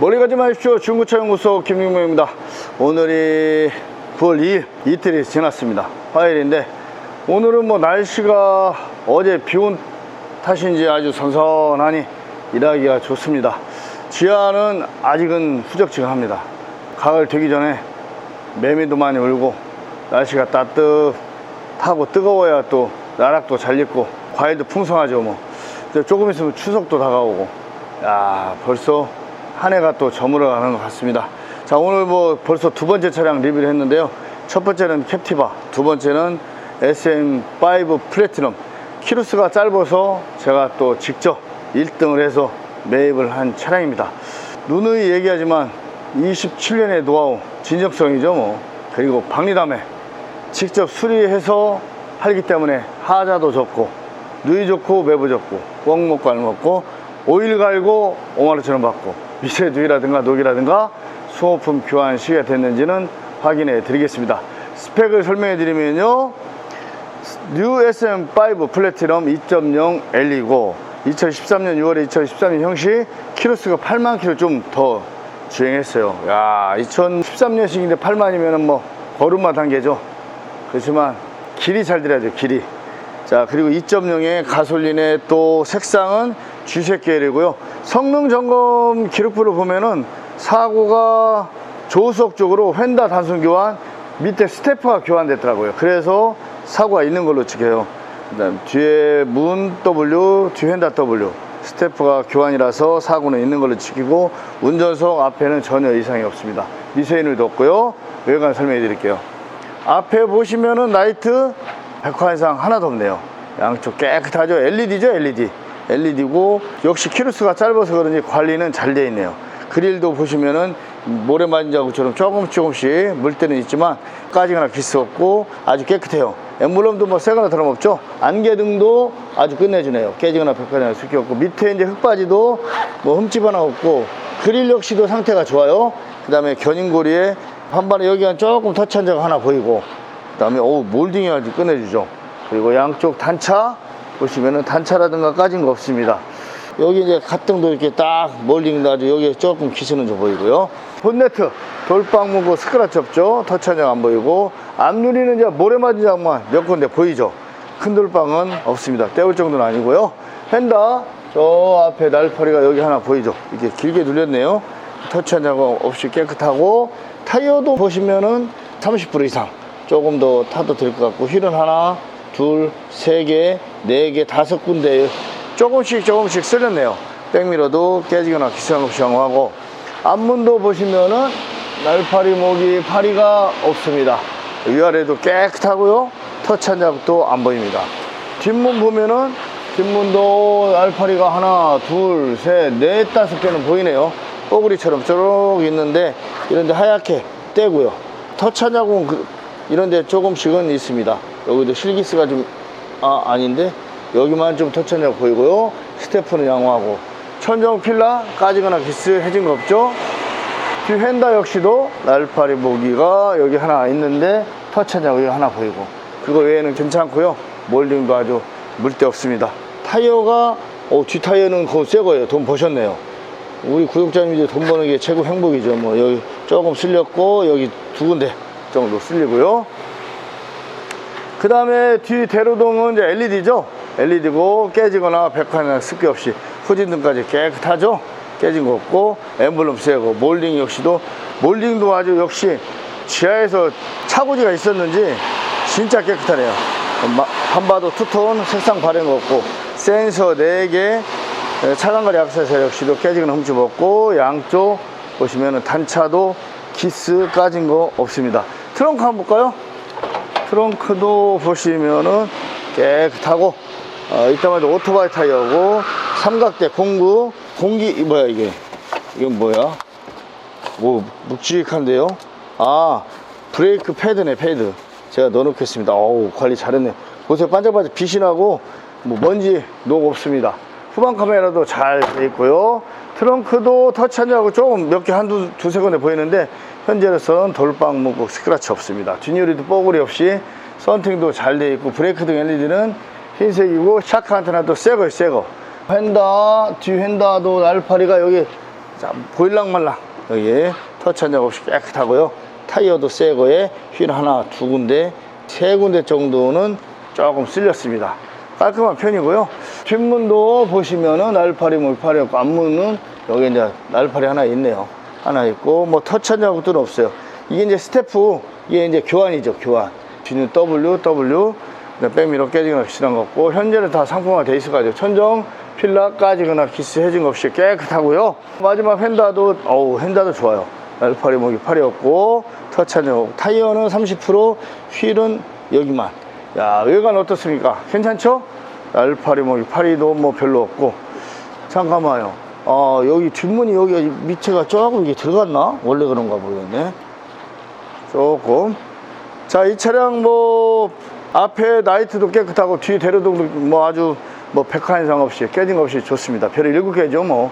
멀리 가지 마십시오. 중고차 연구소 김용명입니다. 오늘이 9월 2일 이틀이 지났습니다. 화요일인데 오늘은 뭐 날씨가 어제 비 온 탓인지 아주 선선하니 일하기가 좋습니다. 지하는 아직은 후적지근합니다. 가을 되기 전에 매미도 많이 울고 날씨가 따뜻하고 뜨거워야 또 나락도 잘 익고 과일도 풍성하죠 뭐. 조금 있으면 추석도 다가오고 야 벌써 한 해가 또 저물어가는 것 같습니다. 자 오늘 뭐 벌써 두 번째 차량 리뷰를 했는데요. 첫 번째는 캡티바, 두 번째는 SM5 플래티넘. 키루스가 짧아서 제가 또 직접 1등을 해서 매입을 한 차량입니다. 누누이 얘기하지만 27년의 노하우, 진정성이죠 뭐. 그리고 박리담에 직접 수리해서 팔기 때문에 하자도 좋고 누이 좋고 매부 먹고 안 먹고 오일 갈고 5만원처럼 받고 미세 누이라든가 녹이라든가 소모품 교환 시기가 됐는지는 확인해 드리겠습니다. 스펙을 설명해 드리면요. 뉴 SM5 플래티넘 2.0 L이고 2013년 6월에 2013년 형식 키로수가 8만 킬로 좀 더 주행했어요. 야 2013년식인데 8만이면 뭐 걸음마 단계죠. 그렇지만 길이 잘 들어야죠 길이. 자 그리고 2.0의 가솔린의 또 색상은 G색 계열이고요 성능 점검 기록부를 보면은 사고가 조수석 쪽으로 휀다 단순 교환 밑에 스테프가 교환됐더라고요. 그래서 사고가 있는 걸로 찍혀요. 그다음 뒤에 문 W 뒤 휀다 W. 스테프가 교환이라서 사고는 있는 걸로 찍히고 운전석 앞에는 전혀 이상이 없습니다. 미세인을도 없고요. 외관 설명해 드릴게요. 앞에 보시면은 라이트 백화 이상 하나도 없네요. 양쪽 깨끗하죠. LED죠, LED. LED고 역시 키루스가 짧아서 그런지 관리는 잘 되어 있네요. 그릴도 보시면은 모래 맞은 자국처럼 조금 조금씩 물때는 있지만 까지거나 기스 없고 아주 깨끗해요. 엠블럼도 뭐 새거나 다름없죠. 안개등도 아주 끝내주네요. 깨지거나 백화나 습기 없고 밑에 이제 흙바지도 뭐 흠집 하나 없고 그릴 역시도 상태가 좋아요. 그 다음에 견인고리에 한반에 여기가 조금 터치한 자가 하나 보이고 그 다음에 오 아주 끝내주죠 그리고 양쪽 단차 보시면은 단차라든가 까진 거 없습니다. 여기 이제 가등도 이렇게 딱 몰딩도 아주 여기에 조금 기스는 좀 보이고요. 본네트 돌빵 무고 스크라치 없죠? 터치한 자가 안 보이고. 앞유리는 이제 모래 맞은 자만 몇 군데 보이죠? 큰 돌빵은 없습니다. 떼울 정도는 아니고요. 펜다 저 앞에 날파리가 여기 하나 보이죠? 이렇게 길게 눌렸네요. 터치한 자가 없이 깨끗하고. 타이어도 보시면은 30% 이상 조금 더 타도 될 것 같고 휠은 하나 둘 세 개 네 개 다섯 군데 조금씩 조금씩 쓸렸네요. 백미러도 깨지거나 기스한 없이 양호하고. 앞문도 보시면은 날파리 모기 파리가 없습니다. 위아래도 깨끗하고요. 터치 한 자국도 안 보입니다. 뒷문 보면은 뒷문도 알파리가 하나, 둘, 셋, 넷, 다섯 개는 보이네요. 뽀글이처럼 쭉 있는데 이런데 하얗게 떼고요. 터치 한 자국은 그- 이런 데 조금씩은 있습니다. 여기도 실기스가 좀 아, 아닌데 여기만 좀 자국 보이고요. 스테프는 양호하고 천정 필라 까지거나 기스해진 거 없죠? 뒤 휀다 역시도 날파리 모기가 여기 하나 있는데 터치한 자국이 하나 보이고 그거 외에는 괜찮고요. 몰딩도 아주 물데 없습니다. 타이어가 어, 뒤 타이어는 그거 새 거예요. 돈 버셨네요. 우리 구독자님들이 돈 버는 게 최고 행복이죠. 뭐 여기 조금 쓸렸고 여기 두 군데 정도 쓸리고요. 그 다음에 뒤 대로동은 이제 LED죠. LED고 깨지거나 백화나 습기 없이 후진등까지 깨끗하죠. 깨진 거 없고 엠블럼 새고 몰딩 역시도 몰딩도 아주 역시 지하에서 차고지가 있었는지 진짜 깨끗하네요. 마- 한바도 투톤 색상 거 없고 센서 4개 차단거리 악세사 역시도 깨지거나 흠집 없고 양쪽 보시면은 단차도 기스 까진 거 없습니다. 트렁크 한번 볼까요? 트렁크도 보시면은 깨끗하고 어, 이따마다 오토바이 타이어고 삼각대 공구 공기 이 뭐야 이게? 이건 뭐야? 뭐 묵직한데요? 아 브레이크 패드네 패드. 제가 넣어놓겠습니다. 어우 관리 잘했네. 보세요. 반짝반짝 빛이 나고 뭐 먼지 녹 없습니다. 후방 카메라도 잘 돼 있고요. 트렁크도 터치한 자고 조금 몇 개 한두 두세 군데 보이는데 현재로서는 돌빵 문고 스크래치 없습니다 뒷유리도 뽀글이 없이 썬팅도 잘돼 있고 브레이크 등 LED는 흰색이고 샤크 안테나도 새거 새거 휀다 뒤 휀다도 날파리가 여기 자, 보일랑말랑 여기 터치 한적 없이 깨끗하고요. 타이어도 새 거에 휠 하나, 두 군데, 세 군데 정도는 조금 쓸렸습니다. 깔끔한 편이고요. 뒷문도 보시면은 날파리, 물파리 없고 앞문은 여기 이제 날파리 하나 있네요. 하나 있고 뭐 터치한 작업들은 없어요. 이게 이제 스태프 이게 이제 교환이죠, 교환. 뒤는 W, W, 그다음에 백미러 깨지거나 기스한 거 없고 현재는 다 상품화 돼 있어가지고 천정 필라 까지거나 기스 해진 거 없이 깨끗하고요. 마지막 휀다도 어우 휀다도 좋아요. 날파리 목이 팔이 없고 터치한 적 없고 타이어는 30% 휠은 여기만. 야 외관 어떻습니까? 괜찮죠? 날파리 목이 팔이도 뭐 별로 없고 잠깐만요. 아 여기 뒷문이 여기 밑에가 조금 이게 들어갔나? 원래 그런가 모르겠네. 조금. 자, 이 차량 뭐 앞에 나이트도 깨끗하고 뒤 대로등도 뭐 아주 뭐 백화 이상 없이 깨진 거 없이 좋습니다. 별이 일곱 개죠, 뭐.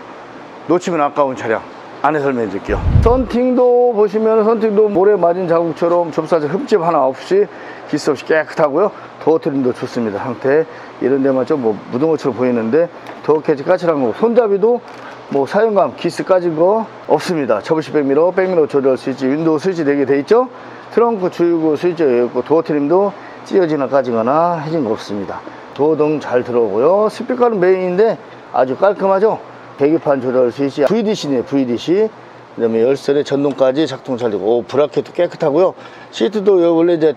놓치면 아까운 차량. 안에 설명해 드릴게요. 썬팅도 보시면 썬팅도 모래 맞은 자국처럼 접사제 흠집 하나 없이 기스 없이 깨끗하고요. 도어 트림도 좋습니다. 상태 이런 데만 좀 뭐 묻은 것처럼 보이는데 도어 캐치 까칠한 거. 손잡이도 뭐 사용감 기스 까진 거 없습니다. 접으시 백미러, 백미러 조절 스위치, 윈도우 스위치 4개 돼 있죠. 트렁크 주유구 스위치 있고 도어 트림도 찢어지나 까지거나 해진 거 없습니다. 도어 등 잘 들어오고요. 스피커는 메인인데 아주 깔끔하죠. 계기판 조절 스위치 VDC네요. VDC. 그다음에 열선에 전동까지 작동 잘 되고 오, 브라켓도 깨끗하고요. 시트도 원래 이제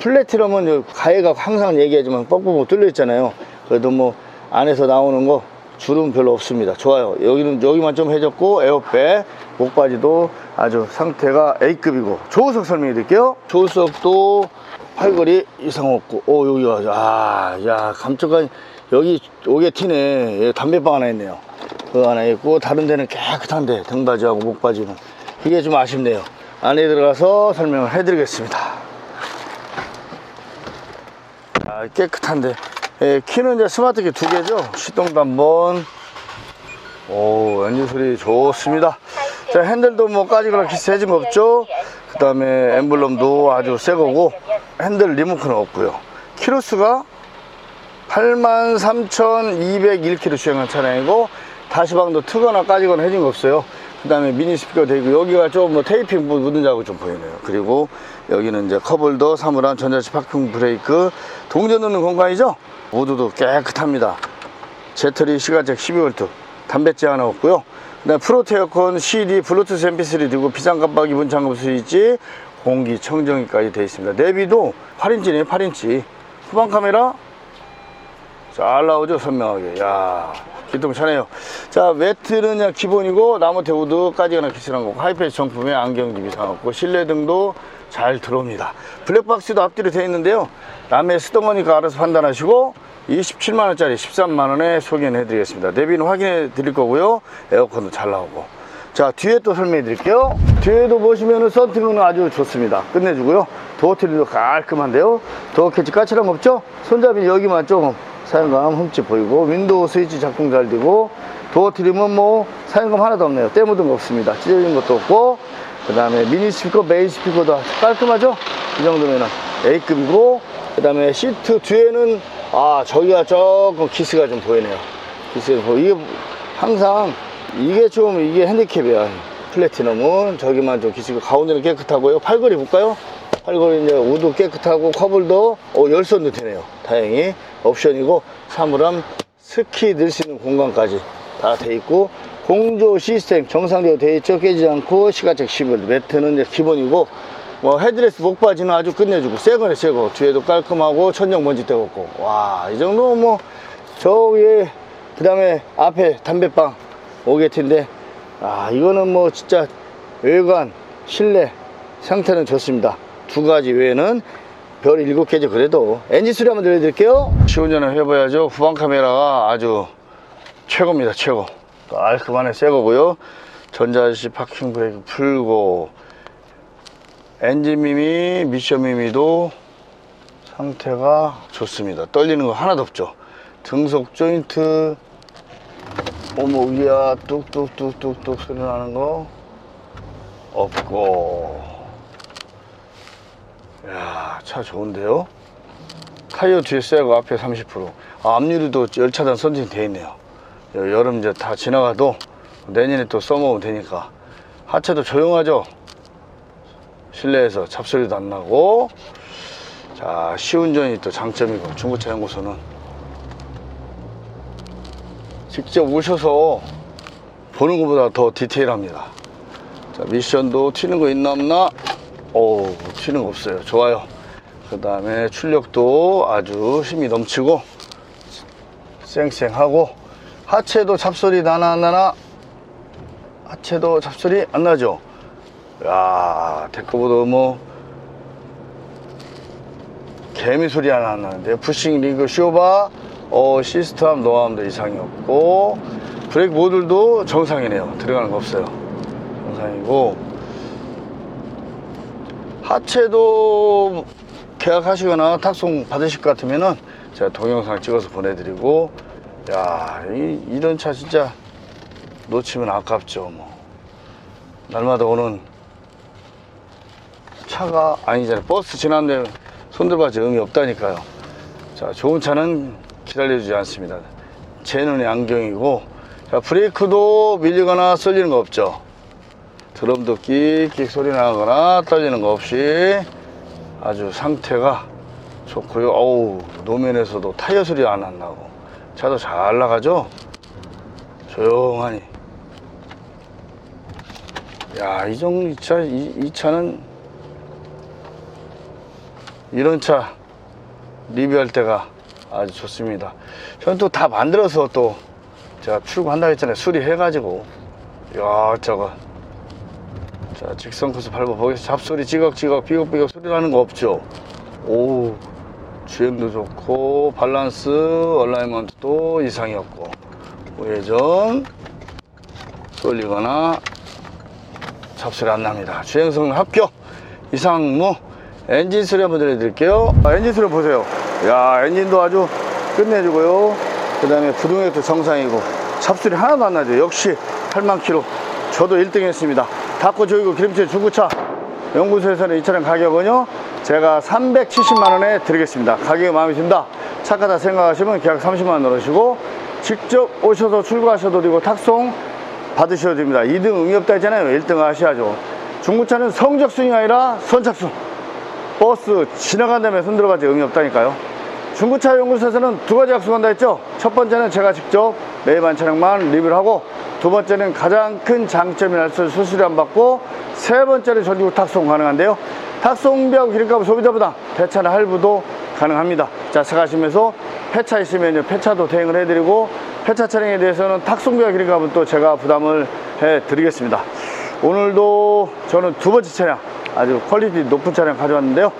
플래티넘은 여기 가해가 항상 얘기하지만 뻑뻑 뚫려 있잖아요. 그래도 뭐 안에서 나오는 거 주름 별로 없습니다. 좋아요. 여기는 여기만 좀 해줬고 에어백 목바지도 아주 상태가 A급이고 조수석 설명해 드릴게요. 조수석도 팔걸이 이상 없고 오 여기 와서 아야 감쪽한 여기 오게 튀네 여기 담배방 하나 있네요. 그거 하나 있고 다른 데는 깨끗한데 등바지하고 목바지는 그게 좀 아쉽네요. 안에 들어가서 설명을 해드리겠습니다. 아, 깨끗한데. 예, 키는 이제 스마트키 두 개죠? 시동도 한번. 오 엔진 소리 좋습니다. 자 핸들도 뭐 까지거나 기스해진 거 없죠? 그 다음에 엠블럼도 아주 새 거고 핸들 리모컨은 없고요. 키로수가 83,201km 주행한 차량이고 다시방도 트거나 까지거나 해진 거 없어요 그 다음에 미니 스피커 되고 여기가 좀 뭐 테이핑 묻은 자국 좀 보이네요. 그리고 여기는 이제 컵홀더 사물함 전자식 파킹 브레이크 동전 넣는 공간이죠? 모두도 깨끗합니다. 제터리 시간책 12V 담뱃재 하나 없고요. 그다음 프로트 에어컨 CD 블루투스 mp3 들고 비상 깜빡이 문 잠금 스위치 공기 청정기까지 되어 있습니다. 내비도 8인치네 8인치. 후방 카메라 잘 나오죠 선명하게. 야 기똥차네요. 자 매트는 그냥 기본이고 나무 대우도 까지거나 기스한 거고 하이패스 정품에 안경집이 사놓고 실내등도 잘 들어옵니다. 블랙박스도 앞뒤로 되어 있는데요. 남의 쓰던 거니까 알아서 판단하시고 27만원짜리 13만원에 소개해 드리겠습니다. 내비는 확인해 드릴 거고요. 에어컨도 잘 나오고. 자 뒤에 또 설명해 드릴게요. 뒤에도 보시면은 썬팅은 아주 좋습니다. 끝내주고요. 도어 트림도 깔끔한데요. 도어 캐치 까칠한 거 없죠? 손잡이 여기만 조금 사용감 흠집 보이고 윈도우 스위치 작동 잘 되고 도어 트림은 뭐 사용감 하나도 없네요. 때 묻은 거 없습니다. 찢어진 것도 없고 그 다음에 미니 스피커 메인 스피커도 깔끔하죠? 이 정도면은 A급이고 그 다음에 시트 뒤에는 아 저기가 조금 기스가 좀 보이네요. 기스가 보이 이게 항상 이게 좀 이게 핸디캡이야. 플래티넘은 저기만 좀 기스가 가운데는 깨끗하고요. 팔걸이 볼까요 팔걸이 이제 우드 깨끗하고 커블도 어, 열선도 되네요. 다행히. 옵션이고 사물함 스키 넣을 수 있는 공간까지 다 돼 있고 공조 시스템 정상적으로 돼 있죠. 깨지지 않고 시가책 10일 매트는 이제 기본이고 뭐 헤드레스 목바지는 아주 끝내주고 새거네 새거. 뒤에도 깔끔하고 천정 먼지 떼 없고. 와 이 정도 뭐 저 위에 그 다음에 앞에 담배빵 오게트인데 아 이거는 뭐 진짜 외관 실내 상태는 좋습니다 두 가지 외에는 별 7개죠 그래도. 엔진 소리 한번 들려드릴게요. 시운전을 해봐야죠. 후방 카메라가 아주 최고입니다. 최고. 깔끔하네. 새 거고요. 전자식 파킹 브레이크 풀고 엔진 미미 미션 미미도 상태가 좋습니다. 떨리는 거 하나도 없죠. 등속 조인트 어머 위야 뚝뚝뚝뚝뚝 소리 나는 거 없고 야, 차 좋은데요? 타이어 뒤에 새고 앞에 30%. 아, 앞유리도 열차단 돼 있네요. 여- 여름 이제 다 지나가도 내년에 또 써먹으면 되니까 하체도 조용하죠 실내에서 잡소리도 안 나고 자 시운전이 또 장점이고 중고차 연구소는 직접 오셔서 보는 것보다 더 디테일합니다 자 미션도 튀는 거 있나 없나 오 튀는 거 없어요. 좋아요. 그 다음에 출력도 아주 힘이 넘치고 쌩쌩하고 하체도 잡소리 나나 안 나나? 하체도 잡소리 안 나죠? 야 데크보드 뭐 개미 소리 하나 안 나는데 푸싱 리그 쇼바 어 시스템 노함도 이상이 없고 브레이크 모듈도 정상이네요. 들어가는 거 없어요. 정상이고 하체도 계약하시거나 탁송 받으실 것 같으면은 제가 동영상 찍어서 보내드리고 야 이, 이런 차 진짜 놓치면 아깝죠 뭐. 날마다 오는 차가 아니잖아요 버스 지난데 손들봐지 의미 없다니까요. 자 좋은 차는 기다려주지 않습니다. 제 눈의 안경이고 자 브레이크도 밀리거나 쏠리는 거 없죠 드럼도 끽끽 소리 나거나 떨리는 거 없이 아주 상태가 좋고요. 어우 노면에서도 타이어 소리 안안 나고. 차도 잘 나가죠? 조용하니. 야이 정도 이 차, 이, 이 차는 이런 차 리뷰할 때가 아주 좋습니다. 저는 또 다 만들어서 또 제가 출고한다고 했잖아요. 수리해 가지고. 야 저거 자 직선 코스 밟아 보겠습니다 잡소리 지각지각 삐걱삐걱 소리 나는 거 없죠? 오 주행도 좋고 밸런스 얼라이먼트도 이상이 없고 우회전 쏠리거나 잡소리 안 납니다. 주행성 합격. 이상 뭐 엔진 소리 한번 들려드릴게요. 아, 엔진 소리 보세요. 야 엔진도 아주 끝내주고요. 그 다음에 부동액도 정상이고 잡소리 하나도 안 나죠. 역시 8만 킬로. 저도 1등 했습니다 닫고 조이고 기름칠 중고차. 연구소에서는 이 차량 가격은요 제가 370만 원에 드리겠습니다. 가격이 마음에 든다. 착하다 생각하시면 계약 30만 원 넣으시고 직접 오셔서 출고하셔도 되고 탁송 받으셔도 됩니다. 2등 의미 없다 했잖아요 1등 하셔야죠. 중고차는 성적순이 아니라 선착순. 버스 지나간 다음에 손들어가지 의미 없다니까요 중고차 연구소에서는 두 가지 약속한다 했죠? 첫 번째는 제가 직접 매입한 차량만 리뷰를 하고 두 번째는 가장 큰 장점이라 서 수수료 안 받고 세 번째는 전국 탁송 가능한데요. 탁송비하고 기름값 소비자보다 대차나 할부도 가능합니다. 자 생각하시면서 폐차 있으면 폐차도 대행을 해드리고 폐차 차량에 대해서는 탁송비와 기름값은 또 제가 부담을 해 드리겠습니다. 오늘도 저는 두 번째 차량 아주 퀄리티 높은 차량 가져왔는데요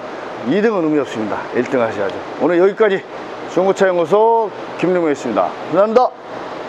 2등은 의미 없습니다. 1등 하셔야죠. 오늘 여기까지 중고차 연구소 김능호였습니다. 감사합니다